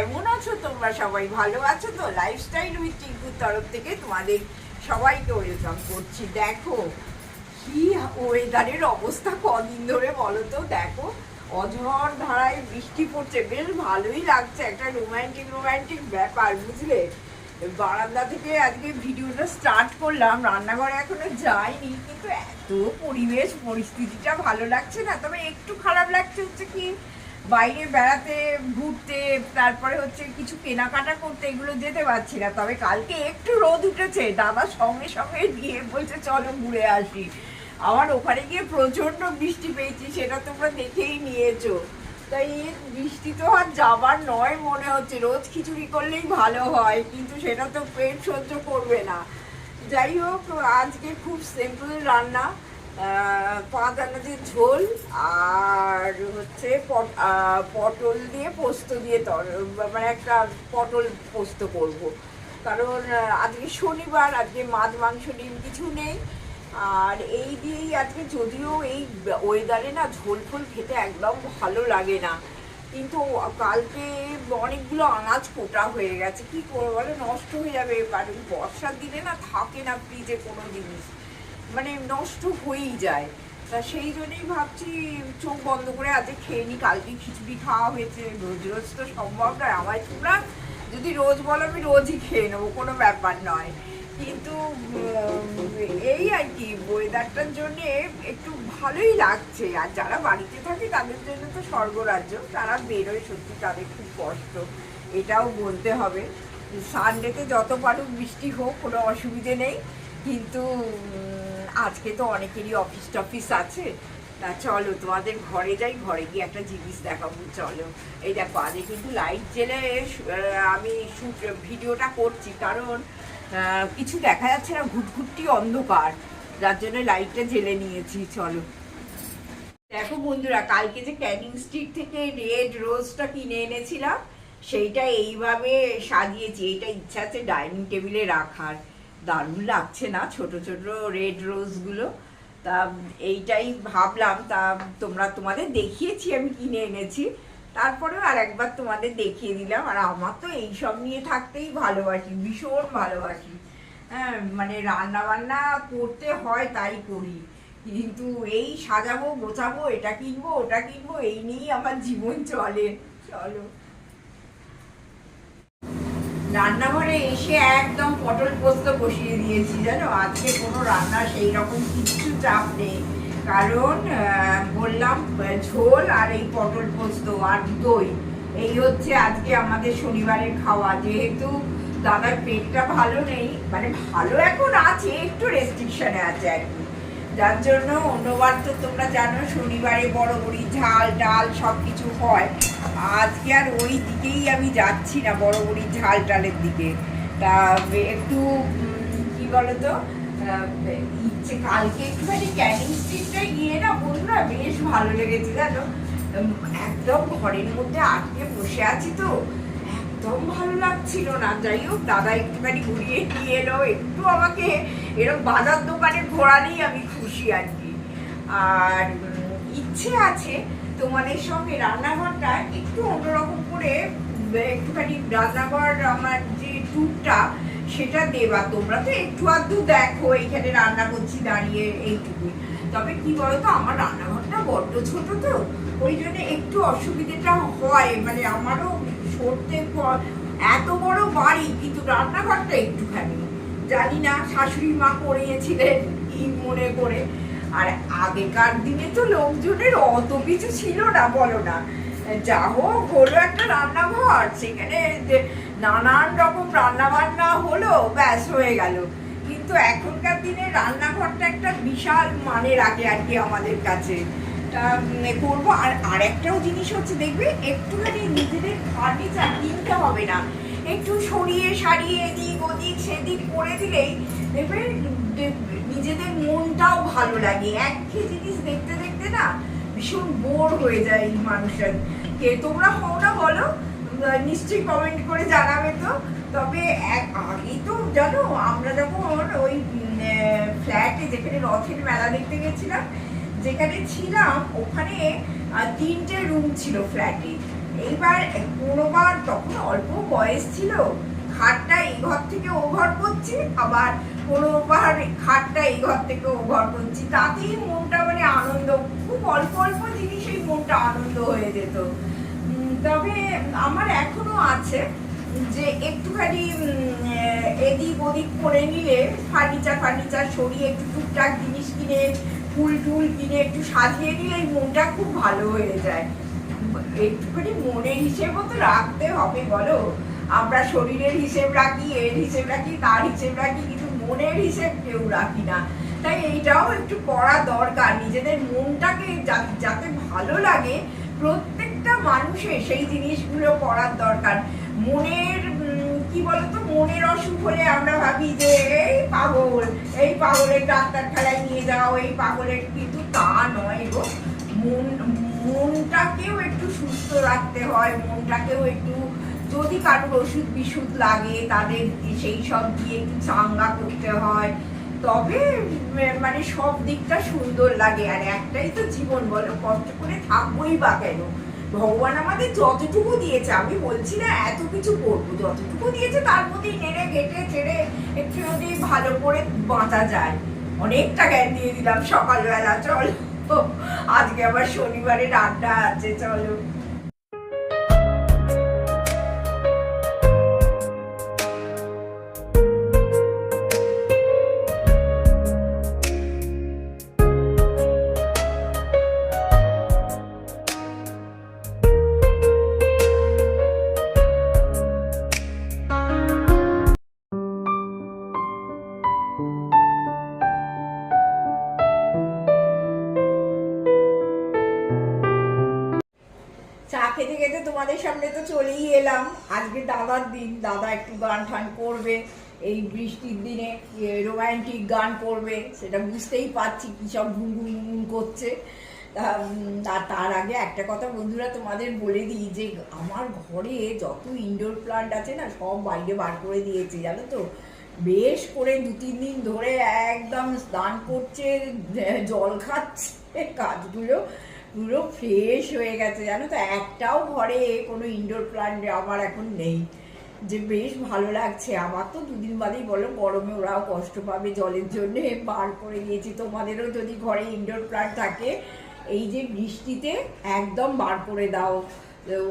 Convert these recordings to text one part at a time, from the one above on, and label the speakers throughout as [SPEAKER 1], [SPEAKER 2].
[SPEAKER 1] কেমন আছো তোমরা? সবাই ভালো আছো তো? লাইফস্টাইল উইথ টিঙ্কুর তরফ থেকে তোমাদের সবাইকে ওয়েলকাম করছি। দেখো, কি ওয়েদারের অবস্থা কদিন ধরে বলো তো? দেখো, অঝড় ধারায় বৃষ্টি পড়ছে। বেশ ভালোই লাগছে। একটা রোম্যান্টিক রোম্যান্টিক ব্যাপার, বুঝলে? বারান্দা থেকে আজকে ভিডিওটা স্টার্ট করলাম। রান্নাঘরে এখনও যাইনি, কিন্তু এত পরিবেশ, পরিস্থিতিটা ভালো লাগছে না। তবে একটু খারাপ লাগছে হচ্ছে কি বাইরে বেড়াতে, ঘুরতে, তারপরে হচ্ছে কিছু কেনাকাটা করতে, এগুলো যেতে পারছি না। তবে কালকে একটু রোদ উঠেছে। দাদা সঙ্গে সঙ্গে দিয়ে বলছে, চলো ঘুরে আসি। আমার ওখানে গিয়ে প্রচণ্ড বৃষ্টি পেয়েছি, সেটা তোমরা দেখেই নিয়েছো। তাই বৃষ্টি তো আর যাবার নয় মনে হচ্ছে। রোজ খিচুড়ি করলেই ভালো হয়, কিন্তু সেটা তো পেট সহ্য করবে না। যাই হোক, আজকে খুব সিম্পল রান্না। পাঁচ আনাজের ঝোল আর হচ্ছে পট- পটল দিয়ে পোস্ত দিয়ে তর মানে একটা পটল পোস্ত করব। কারণ আজকে শনিবার, আজকে মাছ, মাংস, ডিম কিছু নেই। আর এই দিয়েই আজকে যদিও এই ওয়েদারে না ঝোল ফোল খেতে একদম ভালো লাগে না। কিন্তু কালকে অনেকগুলো আনাজ কোটা হয়ে গেছে। কি করব বলে? নষ্ট হয়ে যাবে। কারণ বর্ষার দিনে না থাকে না ফ্রিজে কোনো জিনিস। মানে নষ্ট হয়েই যায়। তা সেই জন্যই ভাবছি চোখ বন্ধ করে আজকে খেয়ে নি, কালকে খিচুড়ি খাওয়া হয়েছে। রোজ রোজ তো সম্ভব নয়, আমায় তোমরা যদি রোজ বলো আমি রোজই খেয়ে নেব, কোনো ব্যাপার নয়। কিন্তু এই আর কি ওয়েদারটার জন্যে একটু ভালোই লাগছে। আর যারা বাড়িতে থাকে তাদের জন্য তো স্বর্গরাজ্য, তারা বেরোয় সত্যি তাদের খুব কষ্ট, এটাও বলতে হবে। সানডেতে যত পারুক বৃষ্টি হোক, কোনো অসুবিধে নেই। কিন্তু আজকে তো অনেকেরই অফিস টফিস আছে। তা চলো, তোমাদের ঘরে যাই, ঘরে গিয়ে একটা জিনিস দেখাবো, চলো। এই দেখো আজকে কিন্তু লাইট জেলে আমি শুট ভিডিওটা করছি, কারণ কিছু দেখা যাচ্ছে না, ঘুটঘুটটি অন্ধকার। যার জন্য লাইটটা জেলে নিয়েছি, চলো। দেখো বন্ধুরা, কালকে যে ক্যানিং স্ট্রিট থেকে রেড রোজটা কিনে এনেছিলাম, সেইটা এইভাবে সাজিয়েছি, এইটা ইচ্ছা আছে ডাইনিং টেবিলে রাখার। দারুণ লাগছে না, ছোট ছোট রেড রোজগুলো তা এইটাই ভাবলাম, তা তোমরা তোমাদের দেখিয়েছি, আমি কিনে এনেছি। তারপরেও আর একবার তোমাদের দেখিয়ে দিলাম। আর আমার তো এইসব নিয়ে থাকতেই ভালোবাসি, ভীষণ ভালোবাসি। হ্যাঁ মানে রান্না বান্না করতে হয় তাই করি। কিন্তু এই সাজাবো, গোছাবো, এটা কিনবো, ওটা কিনবো, এই নিয়েই আমার জীবন চলে। চলো। রান্নাঘরে এসে একদম পটল পোস্ত বসিয়ে দিয়েছি, জানো? আজকে কোনো রান্না সেই রকম কিচ্ছু চাপ নেই। কারণ বললাম ঝোল আর এই পটল পোস্ত আর দই। এই হচ্ছে আজকে আমাদের শনিবারের খাওয়া। যেহেতু দাদার পেটটা ভালো নেই মানে ভালো এখন আছে, একটু রেস্ট্রিকশনে আছে আর কি। যার জন্য অন্যবার তো তোমরা জানো শনিবারে বড় বড়ি ঝাল, ডাল সব কিছু হয়। আজকে আর ওই দিকেই আমি যাচ্ছি না বড় বড়ি ঝাল ডালের দিকে। তা একটু কি বলতো ইচ্ছে, কালকে একটুখানি ক্যানিং স্ট্রিটটা গিয়ে না বন্ধুরা বেশ ভালো লেগেছে জানো। একদম ঘরের মধ্যে আটকে বসে আছি তো। একদম ভালো লাগছিল না। যাই হোক দাদা একটুখানি ঘুরিয়ে নিয়ে এলো। একটু আমাকে এরকম বাজার দোকানে ঘোরালেই আমি খুশি আর কি। আর ইচ্ছে আছে তোমাদের সঙ্গে রান্নাঘরটা একটু অন্যরকম করে একটুখানি রান্নাঘর আমার যে ট্যুরটা সেটা দেবা। তোমরা তো একটু আধটু দেখো এইখানে রান্না করছি, দাঁড়িয়ে এইটুকুই। তবে কি বলতো, আমার রান্নাঘরটা বড্ড ছোট তো, ওই জন্য একটু অসুবিধাটা হয়। মানে আমারও সরতে প- এত বড় বাড়ি, কিন্তু রান্নাঘরটা একটুখানি। জানি না শাশুড়ি মা করিয়েছিলেন কি মনে করে। আর আগেকার দিনে তো লোকজনের অত কিছু ছিল না, বলো না। যা হোক, হলো একটা রান্নাঘর, সেখানে নানান রকম রান্না বান্না হলো, ব্যাস, হয়ে গেল। কিন্তু এখনকার দিনে রান্নাঘরটা একটা বিশাল মানে রাখে আর কি আমাদের কাছে। করব। আর আরেকটাও জিনিস হচ্ছে, দেখবে একটুখানি নিজেদের ফার্নিচার কিনতে হবে না। একটু সরিয়ে সারিয়ে এদিক ওদিক, সেদিক করে দিলেই দেখবে নিজেদের মনটাও ভালো লাগে। একঘেয়ে জিনিস দেখতে দেখতে না ভীষণ বোর হয়ে যায় এই মানুষের কে তোমরা হও না বলো নিশ্চয়ই কমেন্ট করে জানাবে তো। তবে এক, আগে তো জানো, আমরা যখন ওই ফ্ল্যাটে যেখানে রথের মেলা দেখতে গেছিলাম যেখানে ছিলাম, ওখানে তিনটে রুম ছিল ফ্ল্যাটে এইবার কোনোবার তখন অল্প বয়স ছিল, খাটটা এই ঘর থেকে ও ঘর করছি, আবার কোনোবার খাটটা এই ঘর থেকে ও ঘর করছি। তাতেই মনটা মানে আনন্দ, খুব অল্প অল্প জিনিসেই মনটা আনন্দ হয়ে যেত। তবে আমার এখনও আছে যে একটুখানি এদিক ওদিক করে নিলে ফার্নিচার ফার্নিচার সরিয়ে একটু টুকটাক জিনিস কিনে ফুল টুল কিনে একটু সাজিয়ে নিলে এই মনটা খুব ভালো হয়ে যায়। একটুখানি মনের হিসেবও তো রাখতে হবে, বলো? আমরা শরীরের হিসেব রাখি, এর হিসেব রাখি, তার হিসেব রাখি, কিন্তু মনের হিসেব কেউ রাখি না। তাই এইটাও একটু করা দরকার, নিজেদের মনটাকে যাতে ভালো লাগে, প্রত্যেকটা মানুষের সেই জিনিসগুলো করার দরকার। বলতো মনের অসুখ হলে আমরা ভাবি যে, এই পাগল, এই পাগলের ডাক্তার খেলায় নিয়ে যাও, এই পাগলের কিন্তু তা নয় গো। মন, মনটাকেও একটু সুস্থ রাখতে হয়, মনটাকেও একটু, যদি কারোর ওষুধ বিশুধ লাগে, তাদের সেই সব দিয়ে একটু চাঙ্গা করতে হয়। তবে মানে সব দিকটা সুন্দর লাগে, আর একটাই তো জীবন বলো, কষ্ট করে থাকবোই বা কেন? ভগবান আমাদের যতটুকু দিয়েছে, আমি বলছি না এত কিছু করব, যতটুকু দিয়েছে তার মধ্যেই নেড়ে ঘেটে ছেড়ে একটু যদি ভালো করে বাঁচা যায়। অনেকটা জ্ঞান দিয়ে দিলাম সকালবেলা, চল। আজকে আবার শনিবারে আড্ডা আছে, চলো। খেতে খেতে তোমাদের সামনে তো চলেই এলাম। আজকে দাদার দিন দাদা একটু গান টান করবে এই বৃষ্টির দিনে রোমান্টিক গান করবে সেটা বুঝতেই পারছি কী সব ঘুমঘুম ঘুমঘুম করছে। তা, তার আগে একটা কথা বন্ধুরা তোমাদের বলে দিই যে আমার ঘরে যত ইনডোর প্লান্ট আছে না সব বাইরে বার করে দিয়েছি জানো তো? বেশ করে দু তিন দিন ধরে একদম স্নান করছে জল খাচ্ছে কাজগুলো পুরো ফ্রেশ হয়ে গেছে, জানো তো? একটাও ঘরে কোনো ইনডোর প্লান্ট আমার এখন নেই। যে বেশ ভালো লাগছে। আমার তো দুদিন বাদেই বলো, গরমে ওরাও কষ্ট পাবে জলের জন্য। বার করে দিয়েছি। তোমাদেরও যদি ঘরে ইনডোর প্লান্ট থাকে, এই যে বৃষ্টিতে একদম বার করে দাও।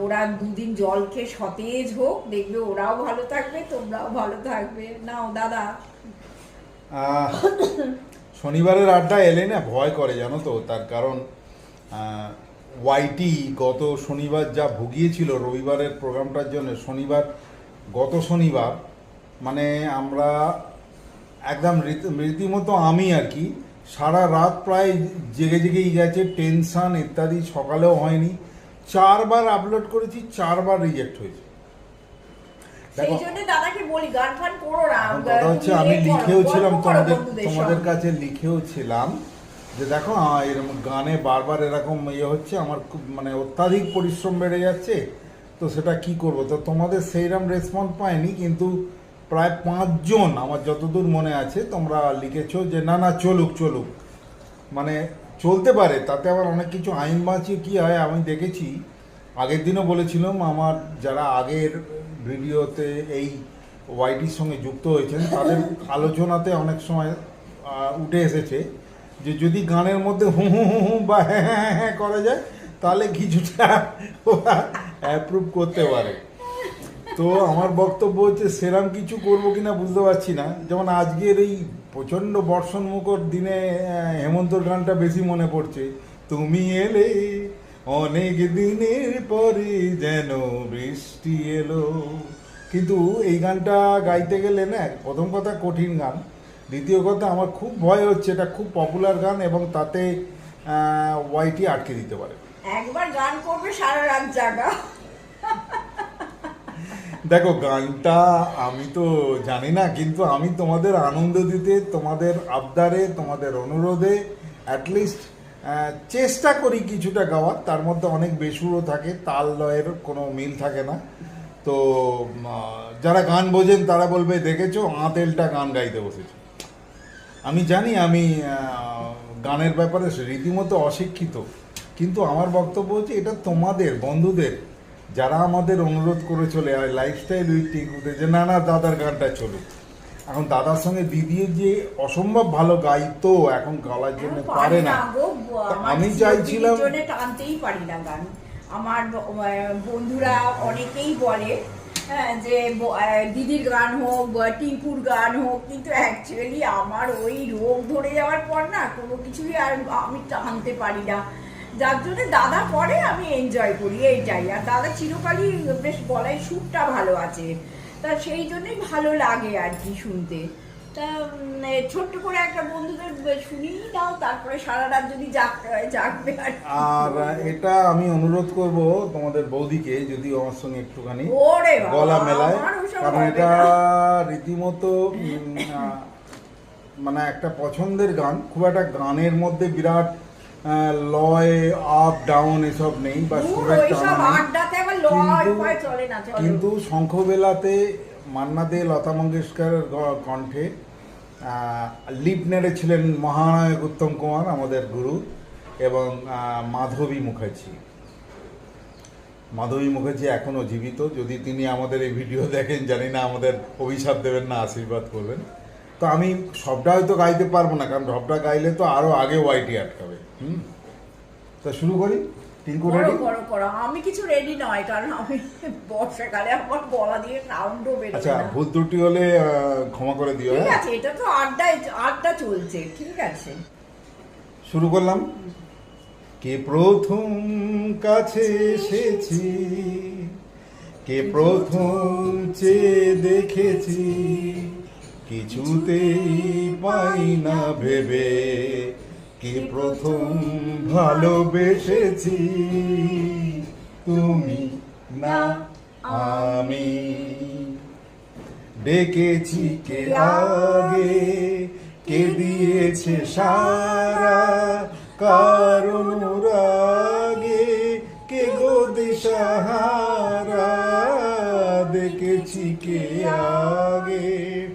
[SPEAKER 1] ওরা দুদিন জল খেয়ে সতেজ হোক, দেখবে ওরাও ভালো থাকবে, তোমরাও ভালো থাকবে। নাও, দাদা।
[SPEAKER 2] শনিবারের আড্ডা এলে না ভয় করে, জানো তো? তার কারণ ওয়াইটি গত শনিবার যা ভুগিয়েছিল রবিবারের প্রোগ্রামটার জন্য শনিবার গত শনিবার মানে আমরা একদম রীতি- রীতিমতো আমি আর কি সারা রাত প্রায় জেগে জেগেই গেছে টেনশন ইত্যাদি সকালেও হয়নি। চারবার আপলোড করেছি চারবার রিজেক্ট হয়েছে। কথা হচ্ছে আমি লিখেও ছিলাম তোমাদের তোমাদের কাছে লিখেও ছিলাম যে দেখো এরকম গানে বারবার এরকম ইয়ে হচ্ছে, আমার খুব মানে অত্যাধিক পরিশ্রম বেড়ে যাচ্ছে, তো সেটা কি করব? তো তোমাদের সেইরকম রেসপন্স পাইনি, কিন্তু প্রায় পাঁচজন, আমার যতদূর মনে আছে, তোমরা লিখেছো যে না না, চলুক চলুক। মানে চলতে পারে, তাতে আবার অনেক কিছু আইন বাঁচিয়ে কি হয়, আমি দেখেছি। আগের দিনও বলেছিলাম, আমার যারা আগের ভিডিওতে এই ওয়াইটির সঙ্গে যুক্ত হয়েছেন, তাদের আলোচনাতে অনেক সময় উঠে এসেছে। যে যদি গানের মধ্যে হু হু হু হু বা হ্যাঁ হ্যাঁ হ্যাঁ করা যায়, তাহলে কিছুটা অ্যাপ্রুভ করতে পারে। তো আমার বক্তব্য হচ্ছে সেরাম কিছু করব কিনা বুঝতে পারছি না। যেমন আজকের এই প্রচণ্ড বর্ষণ মুখর দিনে হেমন্তর গানটা বেশি মনে পড়ছে। তুমি এলে অনেক দিনের পরে যেন বৃষ্টি এলো। কিন্তু এই গানটা গাইতে গেলে না, প্রথম কথা কঠিন গান। দ্বিতীয় কথা আমার খুব ভয় হচ্ছে এটা খুব পপুলার গান এবং তাতে ওয়াইটি আটকে দিতে পারে।
[SPEAKER 1] একবার গান করবে সারা রাত জাগা।
[SPEAKER 2] দেখো গানটা আমি তো জানি না কিন্তু আমি তোমাদের আনন্দ দিতে তোমাদের আবদারে তোমাদের অনুরোধে অ্যাটলিস্ট চেষ্টা করি কিছুটা গাওয়ার। তার মধ্যে অনেক বেসুরও থাকে তাল লয়ের কোনো মিল থাকে না। তো যারা গান বোঝেন তারা বলবে দেখেছ আঁতেলটা গান গাইতে বসেছে। আমি জানি আমি গানের ব্যাপারে রীতিমতো অশিক্ষিত কিন্তু আমার বক্তব্য হচ্ছে এটা তোমাদের বন্ধুদের যারা আমাদের অনুরোধ করে চলে আর লাইফস্টাইল উইথ টিঙ্কুতে যে না না দাদার গানটা চলুক। এখন দাদার সঙ্গে দিদির যে অসম্ভব ভালো গাইতো এখন গলার জন্য পারে না। আমি চাইছিলাম
[SPEAKER 1] টানতেই পারি না গান। আমার বন্ধুরা অনেকেই বলে হ্যাঁ, যে দিদির গান হোক বা টিঙ্কুর গান হোক, কিন্তু অ্যাকচুয়ালি আমার ওই রোগ ধরে যাওয়ার পর না কোনো কিছুই আর আমি টানতে পারি না। যার জন্য দাদা পরে আমি এনজয় করি, এইটাই। আর দাদা চিরকালই বেশ বলায় সুরটা ভালো আছে। তা সেই জন্যই ভালো লাগে আর কি শুনতে। তা ছোট্ট করে একটা বন্ধুদের শুনিয়ে দাও তারপরে সারা রাত যদি জাগতে হয় জাগবে আর।
[SPEAKER 2] এটা আমি অনুরোধ করব তোমাদের বৌদিকে যদি আমার সঙ্গে একটুখানি গলা মেলায় কারণ এটা রীতিমতো মানে একটা পছন্দের গান খুব একটা গানের মধ্যে বিরাট লয় আপ ডাউন এসব নেই বা সুরের
[SPEAKER 1] লয়
[SPEAKER 2] কিন্তু- শঙ্খবেলাতে মান্না দে লতা মঙ্গেশকরের গ- কণ্ঠে লিপ নেড়েছিলেন মহানায়ক উত্তম কুমার, আমাদের গুরু, এবং মাধবী মুখার্জি। মাধবী মুখার্জি এখনও জীবিত। যদি তিনি আমাদের এই ভিডিও দেখেন, জানি না আমাদের অভিশাপ দেবেন না, আশীর্বাদ করবেন। তো আমি সবটা হয়তো গাইতে পারব না, কারণ সবটা গাইলে তো আরও আগে ওয়াইটি আটকাবে। হুম? তা শুরু করি। টিঙ্কু
[SPEAKER 1] করো
[SPEAKER 2] রেডি
[SPEAKER 1] করো করো আমি কিছু রেডি নয় কারণ আমি বর্ষাকালে আমার গলা দিয়ে সাউন্ডও বেরোয়
[SPEAKER 2] আচ্ছা ভুল ত্রুটি হলে ক্ষমা করে দিও
[SPEAKER 1] ঠিক
[SPEAKER 2] হ্যাঁ?
[SPEAKER 1] আছে এটা তো আড্ডায় আড্ডা চলছে ঠিক আছে।
[SPEAKER 2] শুরু করলাম। কে প্রথম কাছে এসেছি কে প্রথম চেয়ে দেখেছি কিছুতেই পাই না ভেবে। কে প্রথম ভালোবেসেছি। তুমি না, আমি। ডেকেছি কে আগে? কে দিয়েছে সারা? কারণ রাগে কে গো দিশাহারা? দেখেছি কে আগে?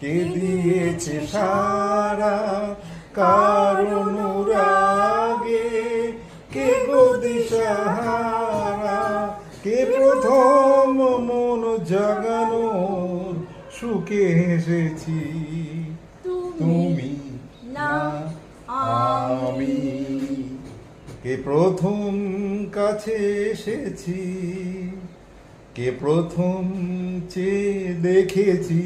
[SPEAKER 2] কে দিয়েছে সারা? কারণ রাগে কে গো দিশাহারা কে প্রথম মন জাগানোর সুখে এসেছি তুমি না, আমি। কে প্রথম কাছে এসেছি, কে প্রথম চেয়ে দেখেছি।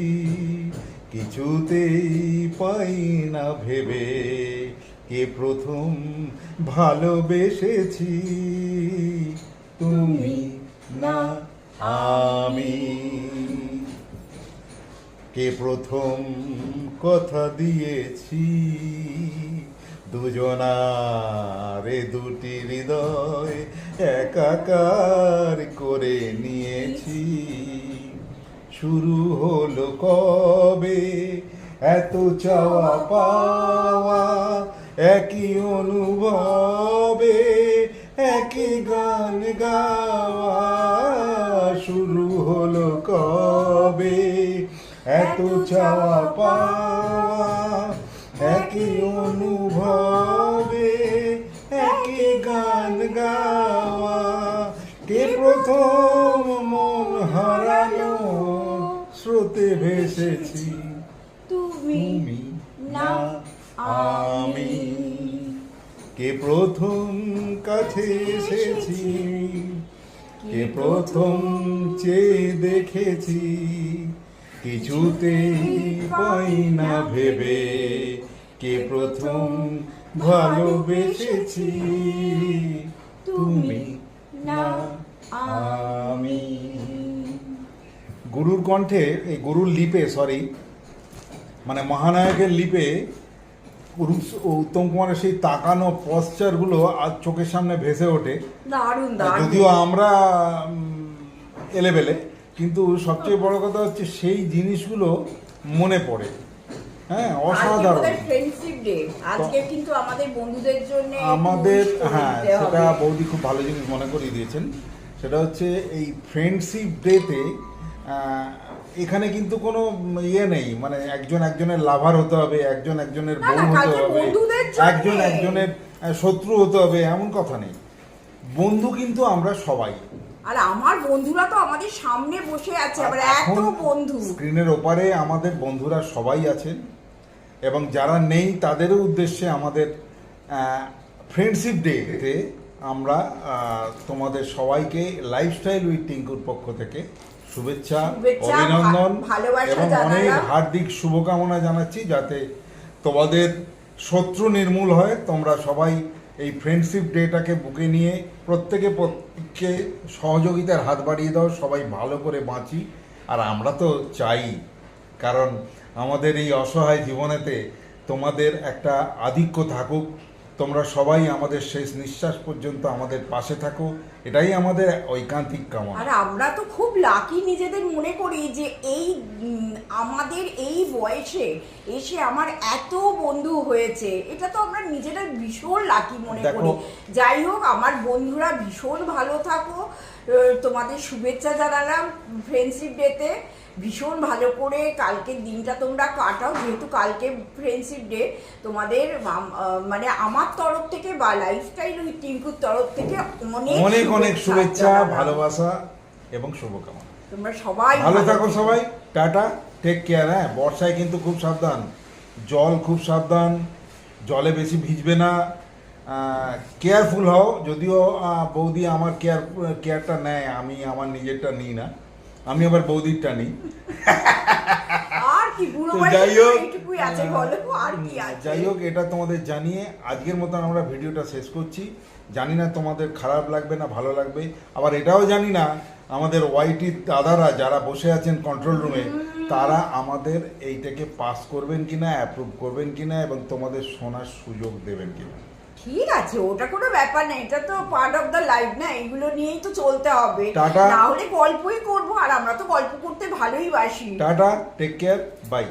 [SPEAKER 2] কিছুতেই পাই না ভেবে কে প্রথম ভালোবেসেছি। তুমি না, আমি। কে প্রথম কথা দিয়েছি। দুজনারে দুটি হৃদয় একাকার করে নিয়েছি। শুরু হলো কবে? এত চাওয়া পাওয়া, একই অনুভবে, একই গান গাওয়া শুরু হলো কবে? এত চাওয়া পাওয়া, একই অনুভবে, একই গান গাওয়া, কে প্রথম স্রোতে ভেসেছি।
[SPEAKER 1] তুমি না
[SPEAKER 2] আমি। কে প্রথম কাছে এসেছি? কে প্রথম চেয়ে দেখেছি? কিছুতেই পাই না ভেবে। কে প্রথম ভালোবেসেছি তুমি না আমি। গুরুর কণ্ঠে এই গুরুর লিপে সরি মানে মহানায়কের লিপে উত্তম কুমারের সেই তাকানো পশ্চারগুলো আজ চোখের সামনে ভেসে ওঠে। যদিও আমরা এলেবেলে কিন্তু সবচেয়ে বড় কথা হচ্ছে সেই জিনিসগুলো মনে পড়ে। হ্যাঁ অসাধারণ।
[SPEAKER 1] আজকে কিন্তু আমাদের বন্ধুদের জন্য
[SPEAKER 2] আমাদের হ্যাঁ সেটা বৌদি খুব ভালো জিনিস মনে করিয়ে দিয়েছেন। সেটা হচ্ছে এই ফ্রেন্ডশিপ ডেতে এখানে কিন্তু কোনো ইয়ে নেই। মানে একজন একজনের লাভার হতে হবে একজন একজনের
[SPEAKER 1] না,
[SPEAKER 2] বউ হতে হবে একজন একজনের শত্রু হতে হবে এমন কথা নেই। বন্ধু কিন্তু আমরা সবাই।
[SPEAKER 1] আর আমার বন্ধুরা তো আমাদের সামনে বসে আছে আবার এত বন্ধু।
[SPEAKER 2] স্ক্রিনের ওপারে আমাদের বন্ধুরা সবাই আছেন এবং যারা নেই তাদেরও উদ্দেশ্যে আমাদের ফ্রেন্ডশিপ ডেতে আমরা তোমাদের সবাইকে লাইফস্টাইল উইথ টিঙ্কুর পক্ষ থেকে শুভেচ্ছা অভিনন্দন এবং অনেক হার্দিক শুভকামনা জানাচ্ছি যাতে তোমাদের শত্রু নির্মূল হয়। তোমরা সবাই এই ফ্রেন্ডশিপ ডেটাকে বুকে নিয়ে প্রত্যেকে প্রত্যেককে সহযোগিতার হাত বাড়িয়ে দাও। সবাই ভালো করে বাঁচি। আর আমরা তো চাই কারণ আমাদের এই অসহায় জীবনেতে তোমাদের একটা আধিক্য থাকুক। তোমরা সবাই আমাদের শেষ নিঃশ্বাস পর্যন্ত আমাদের পাশে থাকো। এটাই আমাদের ঐকান্তিক কামনা।
[SPEAKER 1] আর আমরা তো খুব লাকি নিজেদের মনে করি যে এই আমাদের এই বয়সে এসে আমার এত বন্ধু হয়েছে। এটা তো আমরা নিজেরা ভীষণ লাকি মনে করি। যাই হোক আমার বন্ধুরা ভীষণ ভালো থাকো। তোমাদের শুভেচ্ছা জানালাম ফ্রেন্ডশিপ ডেতে ভীষণ ভালো করে কালকের দিনটা তোমরা কাটাও। যেহেতু কালকে ফ্রেন্ডশিপ ডে তোমাদের মানে আমার তরফ থেকে বা লাইফস্টাইল উইথ টিঙ্কুর তরফ থেকে অনেক
[SPEAKER 2] অনেক অনেক শুভেচ্ছা ভালোবাসা এবং শুভকামনা।
[SPEAKER 1] তোমরা সবাই
[SPEAKER 2] ভালো থাকো সবাই টাটা টেক কেয়ার হ্যাঁ বর্ষায় কিন্তু খুব সাবধান জল খুব সাবধান জলে বেশি ভিজবে না কেয়ারফুল হও যদিও বৌদি আমার কেয়ার কেয়ারটা নেয় আমি আমার নিজেরটা নিই না। আমি আবার বৌদির টানি।
[SPEAKER 1] আর কি বুড়ো
[SPEAKER 2] যাই হোক
[SPEAKER 1] আছে বলো আর কি আছে?
[SPEAKER 2] যাই হোক এটা তোমাদের জানিয়ে আজকের মতন আমরা ভিডিওটা শেষ করছি। জানি না তোমাদের খারাপ লাগবে না ভালো লাগবে আবার এটাও জানি না আমাদের ওয়াইটি দাদারা যারা বসে আছেন কন্ট্রোল রুমে তারা আমাদের এইটাকে পাস করবেন কিনা অ্যাপ্রুভ করবেন কিনা এবং তোমাদের শোনার সুযোগ দেবেন কিনা।
[SPEAKER 1] ঠিক আছে ওটা কোনো ব্যাপার না এটা তো পার্ট অফ দ্য লাইফ না এগুলো নিয়েই তো চলতে হবে।
[SPEAKER 2] টাটা।
[SPEAKER 1] না হলে গল্পই করব আর আমরা তো গল্প করতে ভালোই বাসি।
[SPEAKER 2] Tata take care bye